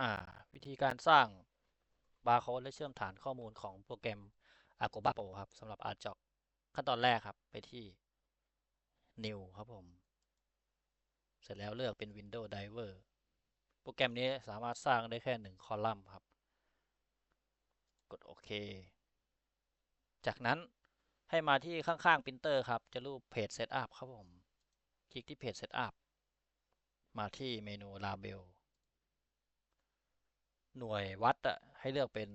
อ่าวิธีการสร้างบาร์โค้ดและเชื่อมฐานข้อมูลของโปรแกรม Agoba Pro ครับสำหรับ a r j o c ขั้นตอนแรกครับไปที่ New ครับผม เสร็จแล้วเลือกเป็น Windows Driver โปรแกรมนี้สามารถสร้างได้แค่หนึ่งคอลัมน์ครับ กดโอเค จากนั้นให้มาที่ข้างๆ Printer ครับ จะรูปเพจ Setup ครับผม คลิกที่เพจ Setup มาที่เมนู Label หน่วยวัดอะให้เลือกเป็น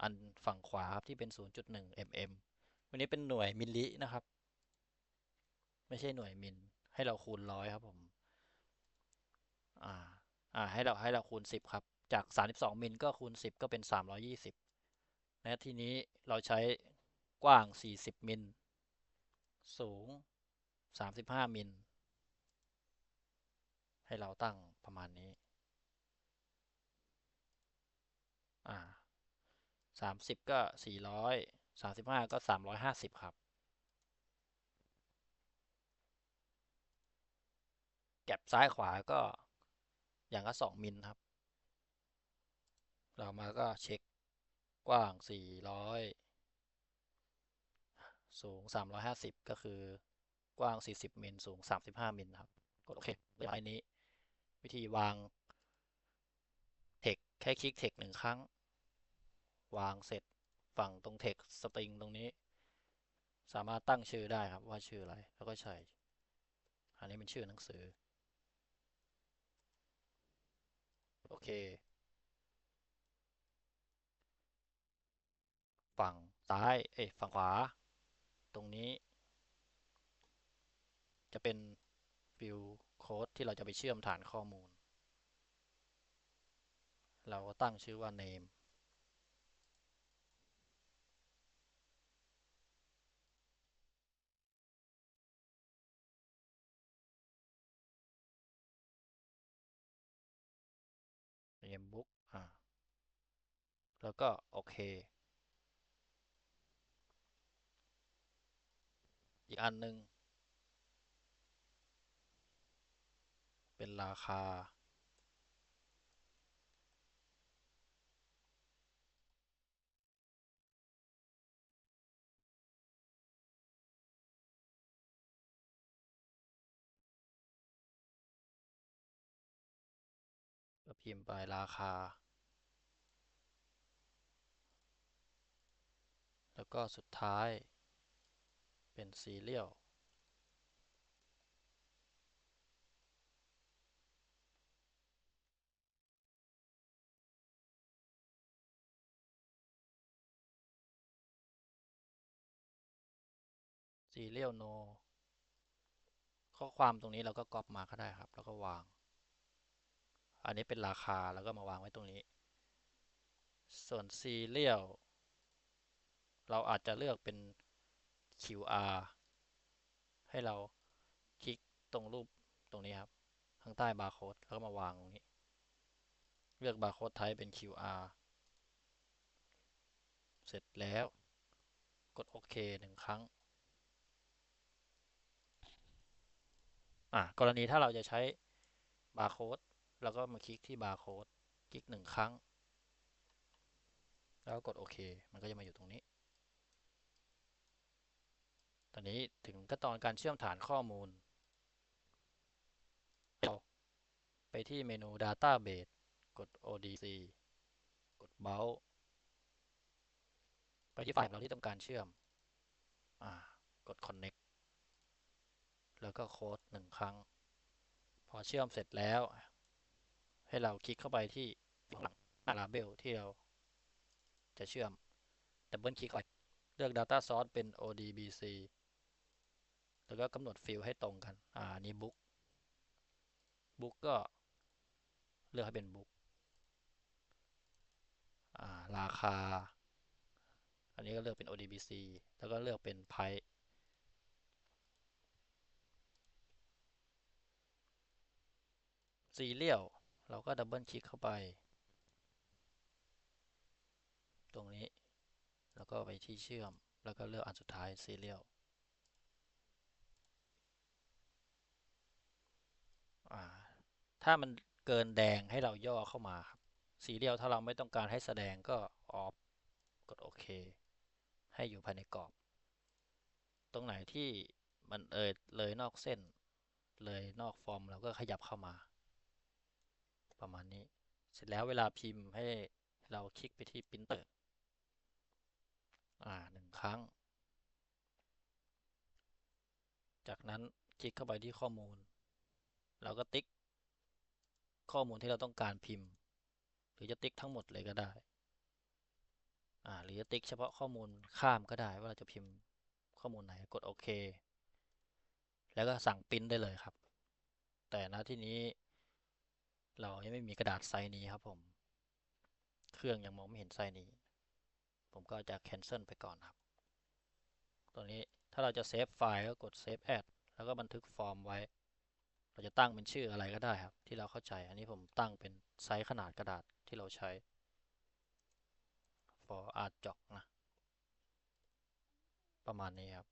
อันฝั่งขวาครับที่เป็น 0.1 mm วันนี้เป็นหน่วยมิลลินะครับ ไม่ใช่หน่วยมิลให้เราคูณร้อยครับผมอ่าอ่าให้เราให้เราคูณ 10 ครับ จาก 32 มิลก็คูณ 10 ก็เป็น 320นะทีนี้เราใช้กว้าง 40 มิลสูง 35 มิลให้เราตั้งประมาณนี้ อ่า 30 ก็ 400 35 ก็ 350 ครับ แก็บซ้ายขวาก็อย่างละ2มิลครับ เรามาก็เช็คกว้าง 400 สูง 350 ก็คือกว้าง 40 มิล สูง 35 มิลครับ กดโอเคเรียบร้อยนี้ วิธีวางเทคแค่คลิกเทคหนึ่งครั้ง วางเสร็จฝั่งตรงเทคสตริงตรงนี้ สามารถตั้งชื่อได้ครับว่าชื่ออะไร แล้วก็ใช่อันนี้เป็นชื่อหนังสือ โอเค ฝั่งซ้าย เอ้ยฝั่งขวา ตรงนี้ จะเป็นฟิลโค้ดที่เราจะไปเชื่อมฐานข้อมูล เราก็ตั้งชื่อว่า name เนมบุ๊กอ่าแล้วก็โอเค อีกอันหนึ่งเป็นราคา พิมพ์ไปราคา แล้วก็สุดท้ายเป็นซีเรียลซีเรียลโนข้อความตรงนี้เราก็ก๊อปมาก็ได้ครับ แล้วก็วาง อันนี้เป็นราคาแล้วก็มาวางไว้ตรงนี้ ส่วนซีเรียลเราอาจจะเลือกเป็น QR ให้เราคลิกตรงรูปตรงนี้ครับ ข้างใต้บาร์โค้ดแล้วก็มาวางตรงนี้ เลือกบาร์โค้ดไทป์เป็น QR เสร็จแล้ว กดโอเคหนึ่งครั้ง อะกรณีถ้าเราจะใช้บาร์โค้ด เราก็มาคลิกที่บาร์โค้ดคลิกหนึ่งครั้ง แล้วกดโอเค มันก็จะมาอยู่ตรงนี้ ตอนนี้ถึงขั้นตอนการเชื่อมฐานข้อมูล ไปที่เมนู Database กด ODC กด Browse ไปที่ไฟล์เราที่ต้องการเชื่อมกด Connect แล้วก็โค้ดหนึ่งครั้ง พอเชื่อมเสร็จแล้ว ให้เราคลิกเข้าไปที่หลังหน้า Label ที่เราจะเชื่อมดับเบิลคลิกไปเลือก Data Source เป็น ODBC แล้วก็กำหนดฟิลให้ตรงกัน อ่า นี่บุ๊กบุ๊กก็เลือกให้เป็นบุ๊กอ่า ราคา อันนี้ก็เลือกเป็น ODBC แล้วก็เลือกเป็น Price ซีเรียล เราก็ดับเบิลคลิกเข้าไป ตรงนี้ แล้วก็ไปที่เชื่อม แล้วก็เลือกอันสุดท้ายซีเรียลถ้ามันเกินแดงให้เราย่อเข้ามาครับสีเรียลถ้าเราไม่ต้องการให้แสดงก็ออฟกดโอเค ให้อยู่ภายในกรอบ ตรงไหนที่มันเอยเลยนอกเส้น เลยนอกฟอร์มเราก็ขยับเข้ามา ประมาณนี้ เสร็จแล้วเวลาพิมพ์ให้เราคลิกไปที่ปรินเตอร์อ่าหนึ่งครั้ง จากนั้นคลิกเข้าไปที่ข้อมูล เราก็ติ๊ก ข้อมูลที่เราต้องการพิมพ์ หรือจะติ๊กทั้งหมดเลยก็ได้อ่าหรือจะติ๊กเฉพาะข้อมูลข้ามก็ได้ว่าเราจะพิมพ์ข้อมูลไหนกดโอเค แล้วก็สั่งปริ้นได้เลยครับ แต่ณที่นี้ เรายังไม่มีกระดาษไซส์นี้ครับผม เครื่องยังมองไม่เห็นไซส์นี้ ผมก็จะ cancel ไปก่อนครับ ตัวนี้ถ้าเราจะเซฟไฟล์ก็กด save as แล้วก็บันทึกฟอร์มไว้ เราจะตั้งเป็นชื่ออะไรก็ได้ครับ ที่เราเข้าใจ อันนี้ผมตั้งเป็นไซส์ขนาดกระดาษที่เราใช้ for art job นะ ประมาณนี้ครับ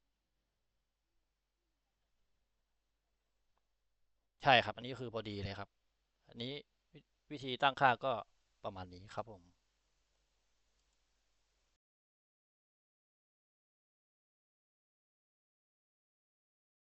ใช่ครับ อันนี้คือพอดีเลยครับ อันนี้วิธีตั้งค่าก็ประมาณนี้ครับผม